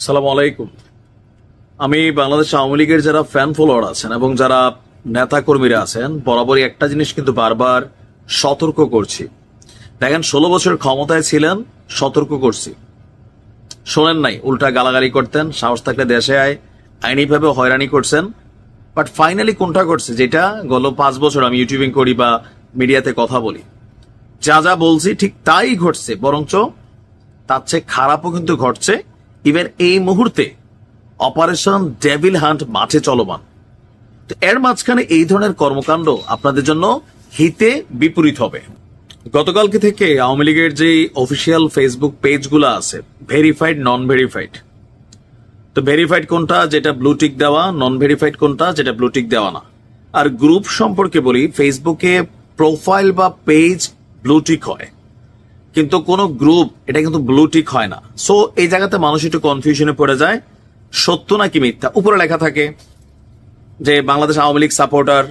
সালাম আলাইকুম। আমি বাংলাদেশ আওয়ামী লীগের যারা ফ্যান ফলোয়ার আছেন এবং যারা নেতা কর্মীরা আছেন, বরাবরই একটা জিনিস কিন্তু বারবার সতর্ক করছি। দেখেন, ষোলো বছর ক্ষমতায় ছিলেন, সতর্ক করছি। শোনেন নাই, উল্টা গালাগালি করতেন, সাহস থাকলে দেশে আয় আইনিভাবে হয়রানি করছেন। বাট ফাইনালি কোনটা করছে? যেটা গত পাঁচ বছর আমি ইউটিউবিং করি বা মিডিয়াতে কথা বলি। যা যা বলছি ঠিক তাই ঘটছে, বরঞ্চ তার চেয়ে খারাপও কিন্তু ঘটছে ইভেন এই মুহূর্তে অপারেশন ডেভিল হান্ট মাঠে চলমান। এর মাঝখানে এই ধরনের কর্মকাণ্ড আপনাদের জন্য হিতে বিপরীত হবে। গতকালকে থেকে আওয়ামী লীগের যে অফিসিয়াল ফেসবুক পেজগুলো আছে ভেরিফাইড নন ভেরিফাইড তো ভেরিফাইড কোনটা? যেটা ব্লুটিক দেওয়া নন ভেরিফাইড কোনটা? যেটা ব্লুটিক দেওয়া না। আর গ্রুপ সম্পর্কে বলি ফেসবুকে প্রোফাইল বা পেজ ব্লুটিক হয়। কিন্তু কোনো গ্রুপ এটা কিন্তু ব্লুটিক হয় না। সো এই জায়গাতে মানুষ একটু কনফিউশনে পড়ে যায়। সত্য নাকি মিথ্যা? উপরে লেখা থাকে যে, Bangladesh Awami League supporter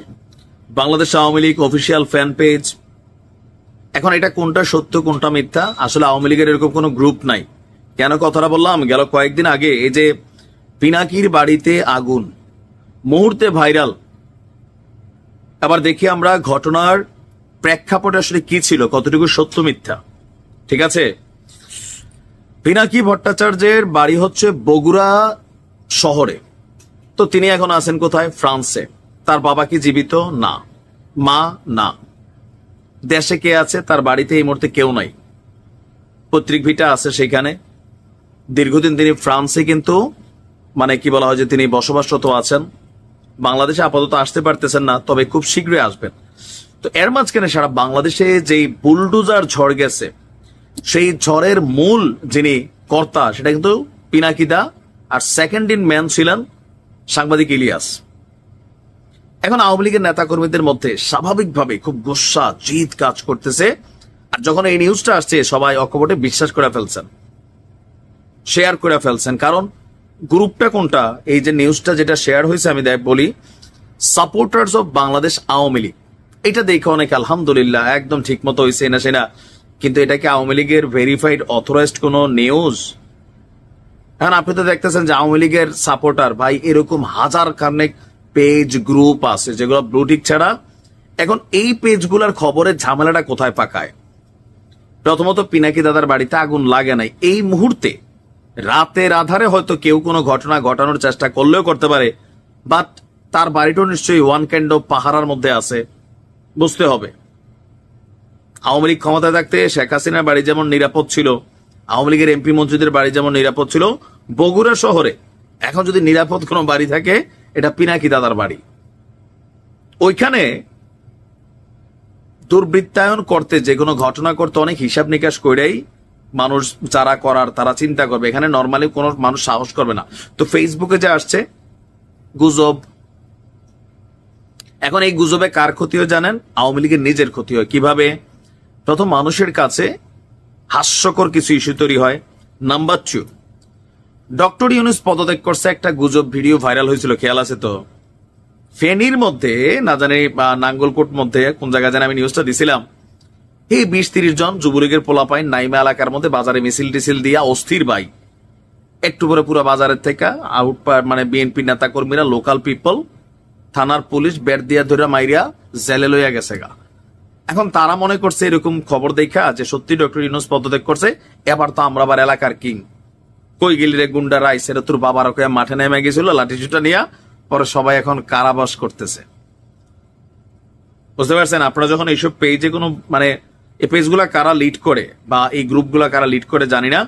Bangladesh Awami League official fan page এখন এটা কোনটা সত্য, কোনটা মিথ্যা? আসলে আওয়ামী লীগের এরকম কোনো গ্রুপ নাই। কেন কথাটা বললাম? গেল কয়েকদিন আগে এই যে পিনাকির বাড়িতে আগুন, মুহূর্তে ভাইরাল আবার দেখি আমরা ঘটনার প্রেক্ষাপট আসলে কি ছিল, কতটুকু সত্য, মিথ্যা। ঠিক আছে? পিনাকি ভট্টাচার্যের বাড়ি হচ্ছে বগুড়া শহরে। তো তিনি এখন আছেন কোথায়? ফ্রান্সে। তার বাবা কি জীবিত? না। মা? না। দেশে কে আছে? তার বাড়িতে এই মুহূর্তে কেউ নাই। পৈতৃক ভিটা আছে সেখানে দীর্ঘদিন তিনি ফ্রান্সে কিন্তু মানে কি বলা হয় যে তিনি বসবাসরত আছেন। বাংলাদেশে আপাতত আসতে পারতেছেন না, তবে খুব শীঘ্রই আসবেন। তো এর মাঝখানে সারা বাংলাদেশে যেই বুলডুজার ঝড় গেছে সেই ঝড়ের মূল যিনি কর্তা, সেটা কিন্তু পিনাকিদা আর সেকেন্ড ইন ম্যান ছিলেন সাংবাদিক ইলিয়াস। এখন আওয়ামী লীগের নেতাকর্মীদের মধ্যে স্বাভাবিকভাবে খুব গোসা, জিদ কাজ করতেছে। আর যখন এই নিউজটা আসছে, সবাই অকপটে বিশ্বাস করে ফেলছেন। শেয়ার করে ফেলছেন। কারণ গ্রুপটা কোনটা? এই যে নিউজটা যেটা শেয়ার হয়েছে, আমি দেখ বলি সাপোর্টার্স অফ বাংলাদেশ আওয়ামী লীগ। এটা দেখে অনেক আলহামদুলিল্লাহ, একদম ঠিক মতো হয়েছে না সেনা। কিন্তু এটা কি আওয়ামী লীগের ভেরিফাইড অথরাইজড কোনো নিউজ এখন আপনি তো দেখতেছেন যে আওয়ামী লীগের সাপোর্টার ভাই, এরকম হাজার খানেক পেজ গ্রুপ আছে যেগুলো ব্লুটিক ছাড়া এখন এই পেজগুলোর খবরের ঝামেলাটা কোথায় পাকায়? প্রথমত পিনাকি দাদার বাড়িতে আগুন লাগে নাই। এই মুহূর্তে রাতের আধারে হয়তো কেউ কোনো ঘটনা ঘটানোর চেষ্টা করলেও করতে পারে বাট তার বাড়িটাও নিশ্চয়ই ওয়ান ক্যান্ড পাহারার মধ্যে আছে, বুঝতে হবে। আওয়ামী লীগ ক্ষমতায় থাকতে শেখ হাসিনার বাড়ি যেমন নিরাপদ ছিল, আওয়ামী লীগের এমপি মন্ত্রীদের বাড়ি যেমন নিরাপদ ছিল, বগুড়া শহরে এখন যদি নিরাপদ কোনো বাড়ি থাকে, এটা পিনাকি দাদার বাড়ি। ওইখানে দুর্বৃত্তায়ন করতে যে কোনো ঘটনা করতে অনেক হিসাব নিকাশ করেই মানুষ যারা করার তারা চিন্তা করবে। এখানে নর্মালি কোনো মানুষ সাহস করবে না। তো ফেসবুকে যে আসছে, গুজব। এখন এই গুজবে কার ক্ষতি হয় জানেন? আওয়ামী লীগের নিজের ক্ষতি হয় কীভাবে প্রথম মানুষের কাছে হাস্যকর কিছু ইস্যু তৈরি হয়। নাম্বার টু ডক্টর ইউনুস পদত্যাগ করছে একটা গুজব ভিডিও ভাইরাল হয়েছিল, খেয়াল আছে তো? ফেনীর মধ্যে, না জানি নাঙ্গলকোট মধ্যে, কোন জায়গায় জানি, আমি নিউজটা দিছিলাম। এই বিশ তিরিশ জন যুবলীগের পোলাপাইন নাইমা এলাকার মধ্যে বাজারে মিছিল টিছিল দিয়া অস্থির বাই একটু পরে পুরো বাজারের থেকে আউট মানে বিএনপি নেতা কর্মীরা লোকাল পিপল থানার পুলিশ বের দিয়া ধরে মাইরিয়া জেলে লইয়া গেছে গা। এখন তারা মনে করছে এরকম খবর দেখা যে সত্যি ডক্টর ইউনুস পদত্যাগ করছে। এবার তো আমরা আবার এলাকার কিং। কই গেলি রে গুন্ডা রাই সেটা তোর বাবার ওকে মাঠে নেমে গেছিল লাঠি চুটা নিয়া পরে সবাই এখন কারাবাস করতেছে। বুঝতে পারছেন? আপনারা যখন এইসব পেজে কোনো মানে এই পেজগুলা কারা লিড করে বা এই গ্রুপগুলা কারা লিড করে জানি না।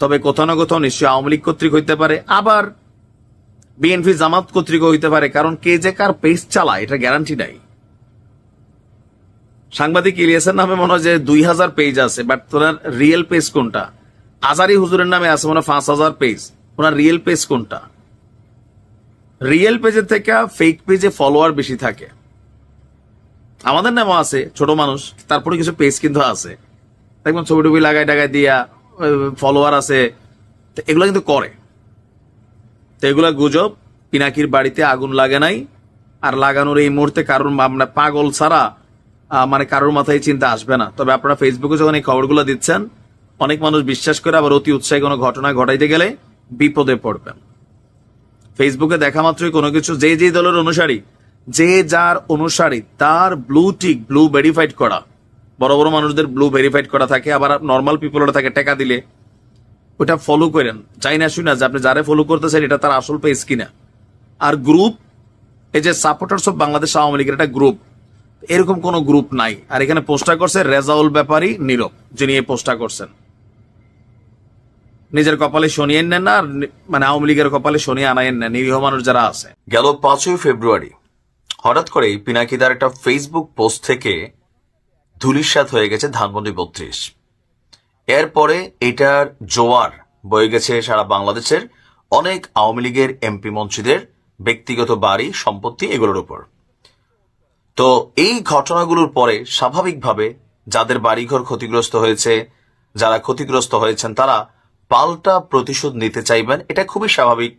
তবে কোথাও না কোথাও নিশ্চয়ই আওয়ামী লীগ কর্তৃক হইতে পারে। আবার বিএনপি জামাত কর্তৃক হইতে পারে। কারণ কে যে কার পেজ চালায়, এটা গ্যারান্টি নাই। সাংবাদিক ইলিয়াসের নামে মনে হয় যে দুই হাজার পেজ আছে বাট তোনার রিয়েল পেজ কোনটা? আজারি হুজুরের নামে আছে মনে হয় পাঁচ হাজার পেজ ওনার রিয়েল পেজ কোনটা? রিয়েল পেজের থেকে ফেক পেজে ফলোয়ার বেশি থাকে। আমাদের নামও আছে, ছোট মানুষ, তারপরে কিছু পেজ কিন্তু আছে। দেখবেন ছবি টবি লাগাই টাগাই দিয়া ফলোয়ার আছে এগুলো কিন্তু করে। তো এগুলা গুজব, পিনাকির বাড়িতে আগুন লাগে নাই, আর লাগানোর এই মুহূর্তে কারণ আমরা পাগল ছাড়া মানে কারোর মাথায় চিন্তা আসবে না। তবে আপনারা ফেসবুকে যখন এই খবরগুলো দিচ্ছেন, অনেক মানুষ বিশ্বাস করে আবার অতি উৎসাহী কোনো ঘটনা ঘটাইতে গেলে বিপদে পড়বেন। ফেসবুকে দেখা মাত্রই কোনো কিছু যে যে দলের অনুসারী, যে যার অনুসারী, তার ব্লু টিক ব্লু ভেরিফাইড করা। বড় বড় মানুষদের ব্লু ভেরিফাইড করা থাকে, আবার নর্মাল পিপলের থাকে টাকা দিলে। ওটা ফলো করেন। চাই না শুই না, যে আপনি যারে ফলো করতেছেন, এটা তার আসল পেজ কিনা। আর গ্রুপ এই যে সাপোর্টার্স অফ বাংলাদেশ আওয়ামী লীগের একটা গ্রুপ এরকম কোন গ্রুপ নাই। আর এখানে পোস্টটা করছে রেজাউল ব্যাপারী নীরব, যিনি এই পোস্টটা করছেন। নিজের কপালে শনিয়েন নেন না মানে আওয়ামী লীগের কপালে শনিয়ে আনায়েন না, নিরীহ মানুষ যারা আছে। গেল পাঁচই ফেব্রুয়ারি, হঠাৎ করেই পিনাকিদার একটা ফেসবুক পোস্ট থেকে ধুলিস্বাদ হয়ে গেছে ধানমন্ডি বত্রিশ। এরপরে এটার জোয়ার বয়ে গেছে সারা বাংলাদেশের অনেক আওয়ামী লীগের এমপি মন্ত্রীদের ব্যক্তিগত বাড়ি, সম্পত্তি এগুলোর উপর। তো এই ঘটনাগুলোর পরে স্বাভাবিকভাবে যাদের বাড়িঘর ক্ষতিগ্রস্ত হয়েছে, যারা ক্ষতিগ্রস্ত হয়েছেন, তারা পাল্টা প্রতিশোধ নিতে চাইবেন, এটা খুবই স্বাভাবিক।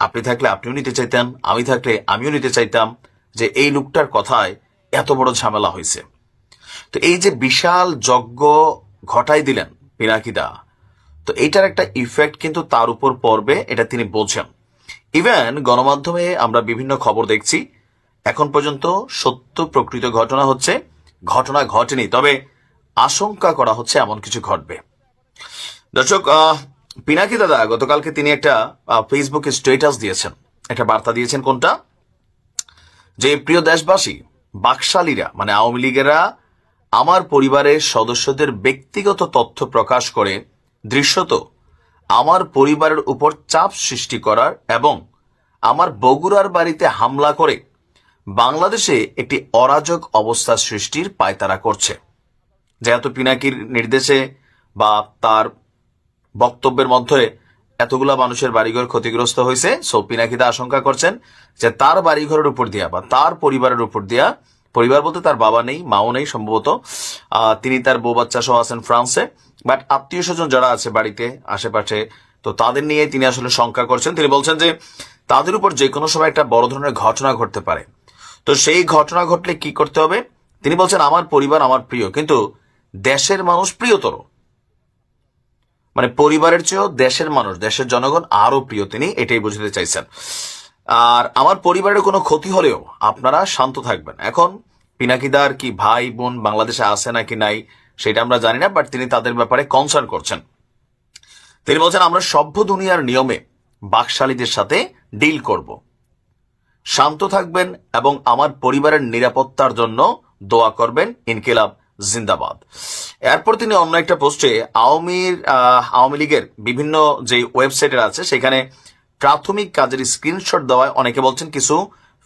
আপনি থাকলে আপনিও নিতে চাইতেন আমি থাকলে আমিও নিতে চাইতাম যে এই লোকটার কথায় এত বড় ঝামেলা হয়েছে। তো এই যে বিশাল যজ্ঞ ঘটাই দিলেন পিনাকিদা তো এইটার একটা ইফেক্ট কিন্তু তার উপর পড়বে, এটা তিনি বোঝেন। ইভেন গণমাধ্যমে আমরা বিভিন্ন খবর দেখছি এখন পর্যন্ত সত্য প্রকৃত ঘটনা হচ্ছে, ঘটনা ঘটেনি, তবে আশঙ্কা করা হচ্ছে এমন কিছু ঘটবে। দর্শক পিনাকি দাদা, গতকালকে তিনি একটা ফেসবুকে স্টেটাস দিয়েছেন। একটা বার্তা দিয়েছেন কোনটা? যে প্রিয় দেশবাসী, বাকশালীরা মানে আওয়ামী লীগেরা আমার পরিবারের সদস্যদের ব্যক্তিগত তথ্য প্রকাশ করে, দৃশ্যত আমার পরিবারের উপর চাপ সৃষ্টি করার এবং আমার বগুড়ার বাড়িতে হামলা করে বাংলাদেশে একটি অরাজক অবস্থা সৃষ্টির পায়তারা করছে। যেহেতু পিনাকির নির্দেশে বা তার বক্তব্যের মধ্যে এতগুলা মানুষের বাড়িঘর ক্ষতিগ্রস্ত হয়েছে, সো পিনাকিদা আশঙ্কা করছেন যে তার বাড়িঘরের উপর দিয়া বা তার পরিবারের উপর দিয়া, পরিবার বলতে তার বাবা নেই, মাও নেই সম্ভবত তিনি তার বউ বাচ্চা সহ আছেন ফ্রান্সে, বাট আত্মীয় স্বজন যারা আছে বাড়িতে, আশেপাশে, তো তাদের নিয়ে তিনি আসলে শঙ্কা করছেন। তিনি বলছেন যে তাদের উপর যে কোনো সময় একটা বড় ধরনের ঘটনা ঘটতে পারে। তো সেই ঘটনা ঘটলে কি করতে হবে? তিনি বলছেন, আমার পরিবার আমার প্রিয়, কিন্তু দেশের মানুষ প্রিয়তর। মানে পরিবারের চেয়েও দেশের মানুষ, দেশের জনগণ আরও প্রিয় তিনি, এটাই বুঝতে চাইছেন। আর আমার পরিবারের কোনো ক্ষতি হলেও আপনারা শান্ত থাকবেন। এখন পিনাকিদার কি ভাই বোন বাংলাদেশে আছে নাকি নাই, সেটা আমরা জানি না বাট তিনি তাদের ব্যাপারে কনসার্ন করছেন। তিনি বলছেন, আমরা সভ্য দুনিয়ার নিয়মে বাকশালীদের সাথে ডিল করব। শান্ত থাকবেন এবং আমার পরিবারের নিরাপত্তার জন্য দোয়া করবেন ইনকিলাব জিন্দাবাদ। এরপর তিনি অন্য একটা পোস্টে আওয়ামীর আওয়ামী লীগের বিভিন্ন যে ওয়েবসাইটের আছে, সেখানে প্রাথমিক কাজের স্ক্রিনশট দেওয়ায় অনেকে বলছেন কিছু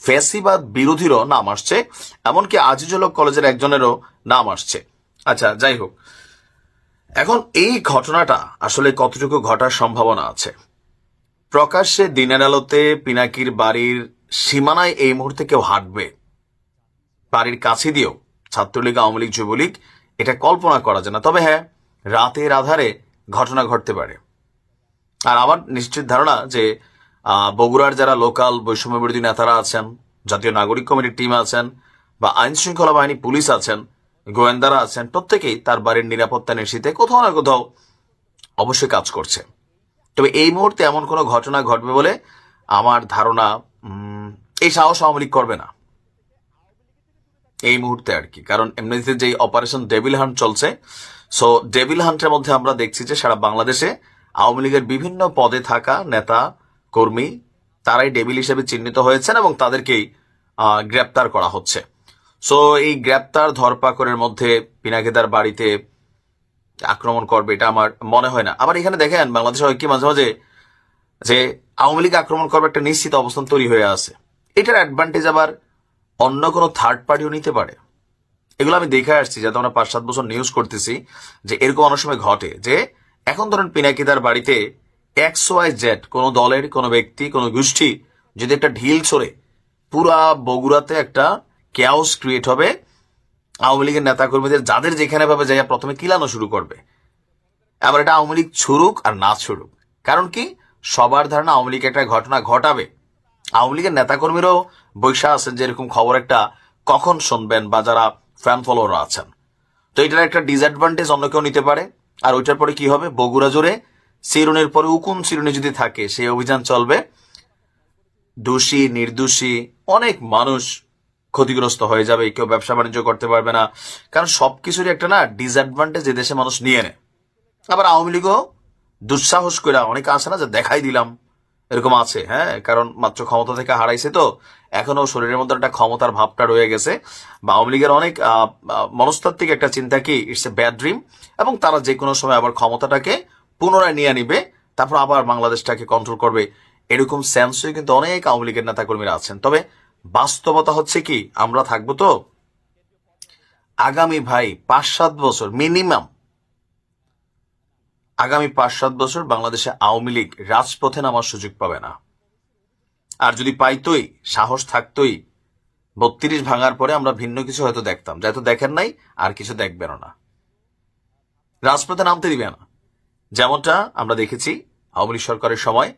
ফ্যাসিবাদ বিরোধীরও নাম আসছে, এমনকি আজিজুল কলেজের একজনেরও নাম আসছে। আচ্ছা যাই হোক। এখন এই ঘটনাটা আসলে কতটুকু ঘটার সম্ভাবনা আছে? প্রকাশ্যে দিনের আলোতে পিনাকির বাড়ির সীমানায় এই মুহূর্তে কেউ হাঁটবে? বাড়ির কাছে দিয়েও ছাত্রলীগ, আওয়ামী লীগ, যুবলীগ এটা কল্পনা করা যায় না। তবে হ্যাঁ রাতের আধারে ঘটনা ঘটতে পারে। আর আমার নিশ্চিত ধারণা যে বগুড়ার যারা লোকাল বৈষম্য বিরোধী নেতারা আছেন, জাতীয় নাগরিক কমিটির টিম আছেন বা আইন শৃঙ্খলা বাহিনী পুলিশ আছেন, গোয়েন্দারা আছেন, প্রত্যেকেই তার বাড়ির নিরাপত্তা নিশ্চিতে কোথাও না কোথাও অবশ্যই কাজ করছে। তবে এই মুহূর্তে এমন কোনো ঘটনা ঘটবে বলে আমার ধারণা এই সাহস আওয়ামী লীগ করবে না। এই মুহূর্তে আর কি। কারণ এমনিতে যে অপারেশন ডেভিল হান্ট চলছে সো ডেভিল হান্টের মধ্যে আমরা দেখছি যে সারা বাংলাদেশে আওয়ামী লীগের বিভিন্ন পদে থাকা নেতা, কর্মী, তারাই ডেভিল হিসেবে চিহ্নিত হয়েছেন এবং তাদেরকেই গ্রেপ্তার করা হচ্ছে। সো এই গ্রেপ্তার ধরপাকড়ের মধ্যে পিনাকিদার বাড়িতে আক্রমণ করবে এটা আমার মনে হয় না। আবার এখানে দেখেন, বাংলাদেশে হয় কি মাঝে মাঝে যে আওয়ামী লীগ আক্রমণ করবে একটা নিশ্চিত অবস্থান তৈরি হয়ে আছে। এটার অ্যাডভান্টেজ আবার অন্য কোনো থার্ড পার্টিও নিতে পারে। এগুলো আমি দেখে আসছি, যাতে আমরা পাঁচ সাত বছর নিউজ করতেছি যে এরকম অনেক সময় ঘটে যে এখন ধরেন পিনাকিদার বাড়িতে এক্স ওয়াই জেড কোনো দলের কোনো ব্যক্তি, কোনো গোষ্ঠী যদি একটা ঢিল ছড়ে, পুরা বগুড়াতে একটা ক্যাওস ক্রিয়েট হবে। আওয়ামী লীগের নেতাকর্মীদের যাদের যেখানে ভাবে যাইয়া প্রথমে কিলানো শুরু করবে। আবার এটা আওয়ামী লীগ ছুড়ুক আর না ছুড়ুক। কারণ কি? সবার ধারণা আওয়ামী লীগ একটা ঘটনা ঘটাবে। আওয়ামী লীগের নেতাকর্মীরাও বৈশা আছেন যে এরকম খবর একটা কখন শুনবেন বা যারা ফ্যান ফলোয়ার আছেন। তো এটার একটা ডিসঅ্যাডভান্টেজ অন্য কেউ নিতে পারে। আর ওইটার পরে কি হবে? বগুড়া জুড়ে চিরুনির পরে উকুন চিরুনি যদি থাকে, সেই অভিযান চলবে। দোষী, নির্দোষী, অনেক মানুষ ক্ষতিগ্রস্ত হয়ে যাবে, কেউ ব্যবসা বাণিজ্য করতে পারবে না। কারণ সবকিছুরই একটা না ডিসঅ্যাডভান্টেজ এ দেশে মানুষ নিয়ে নেয়। আবার আওয়ামী লীগও দুঃসাহস করে অনেকে আছে না যে দেখাই দিলাম। এরকম আছে হ্যাঁ? কারণ মাত্র ক্ষমতা থেকে হারাইছে তো। এখনও শরীরের মধ্যে একটা ক্ষমতার ভাবটা রয়ে গেছে। বা আওয়ামী লীগের অনেক মনস্তাত্ত্বিক একটা চিন্তা কি ইটস এ ব্যাড ড্রিম এবং তারা যে কোনো সময় আবার ক্ষমতাটাকে পুনরায় নিয়ে নিবে, তারপর আবার বাংলাদেশটাকে কন্ট্রোল করবে। এরকম সেন্সই কিন্তু অনেক আওয়ামী লীগের নেতাকর্মীরা আছেন। তবে বাস্তবতা হচ্ছে কি, আমরা থাকব তো? আগামী ভাই, পাঁচ সাত বছর মিনিমাম আগামী পাঁচ সাত বছর বাংলাদেশে আওয়ামী লীগ রাজপথে নামার সুযোগ পাবে না। আর যদি পাইতই, সাহস থাকতই, বত্রিশ ভাঙার পরে আমরা ভিন্ন কিছু হয়তো দেখতাম। যেহেতু দেখেন নাই, আর কিছু দেখবেনও না। রাজপথে নামতে দিবে না। যেমনটা আমরা দেখেছি আওয়ামী লীগ সরকারের সময়,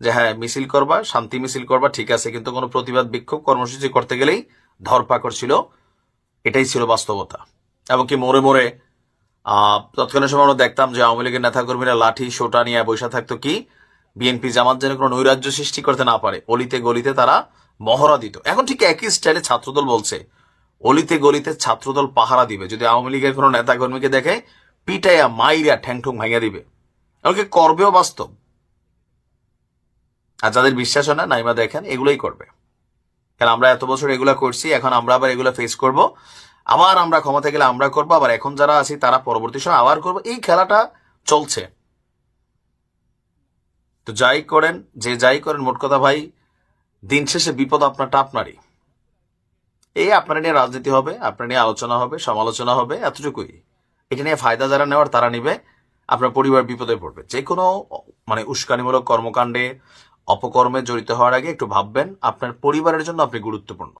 যে হ্যাঁ মিছিল করবা, শান্তি মিছিল করবা, ঠিক আছে, কিন্তু কোনো প্রতিবাদ, বিক্ষোভ, কর্মসূচি করতে গেলেই ধরপাকড় ছিল। এটাই ছিল বাস্তবতা। এবং কি মোড়ে মোড়ে তৎকালীন সময় আমরা দেখতাম যে আওয়ামী লীগের নেতাকর্মীরা লাঠি, সোটা নিয়ে বসে থাকতো কি? বিএনপি জামাত যেন কোনো নৈরাজ্য সৃষ্টি করতে না পারে। অলিতে গলিতে তারা মহড়া দিত। এখন ঠিক একই স্টাইলে ছাত্রদল বলছে, অলিতে গলিতে ছাত্রদল পাহারা দিবে। যদি আওয়ামী লীগের কোনো নেতাকর্মীকে দেখে, পিটাইয়া, মাইরা, ঠ্যাংঠুং ভাঙিয়ে দিবে। এমনকি করবেও বাস্তব। আর যাদের বিশ্বাস হয় না, নাইমা দেখেন, এগুলোই করবে। কারণ আমরা এত বছর এগুলা করছি, এখন আমরা আবার এগুলা ফেস করব। আবার আমরা ক্ষমতা গেলে আমরা করব, আবার এখন যারা আছি তারা পরবর্তী সময় আবার করব। এই খেলাটা চলছে। তো যাই করেন, যে যাই করেন, মোট কথা ভাই, দিন শেষে বিপদ আপনারটা আপনারই। এই আপনারা নিয়ে রাজনীতি হবে, আপনার নিয়ে আলোচনা হবে, সমালোচনা হবে, এতটুকুই। এটা নিয়ে ফায়দা যারা নেওয়ার তারা নিবে, আপনার পরিবার বিপদে পড়বে। যে কোনো মানে উস্কানিমূলক কর্মকাণ্ডে, অপকর্মে জড়িত হওয়ার আগে একটু ভাববেন, আপনার পরিবারের জন্য আপনি গুরুত্বপূর্ণ।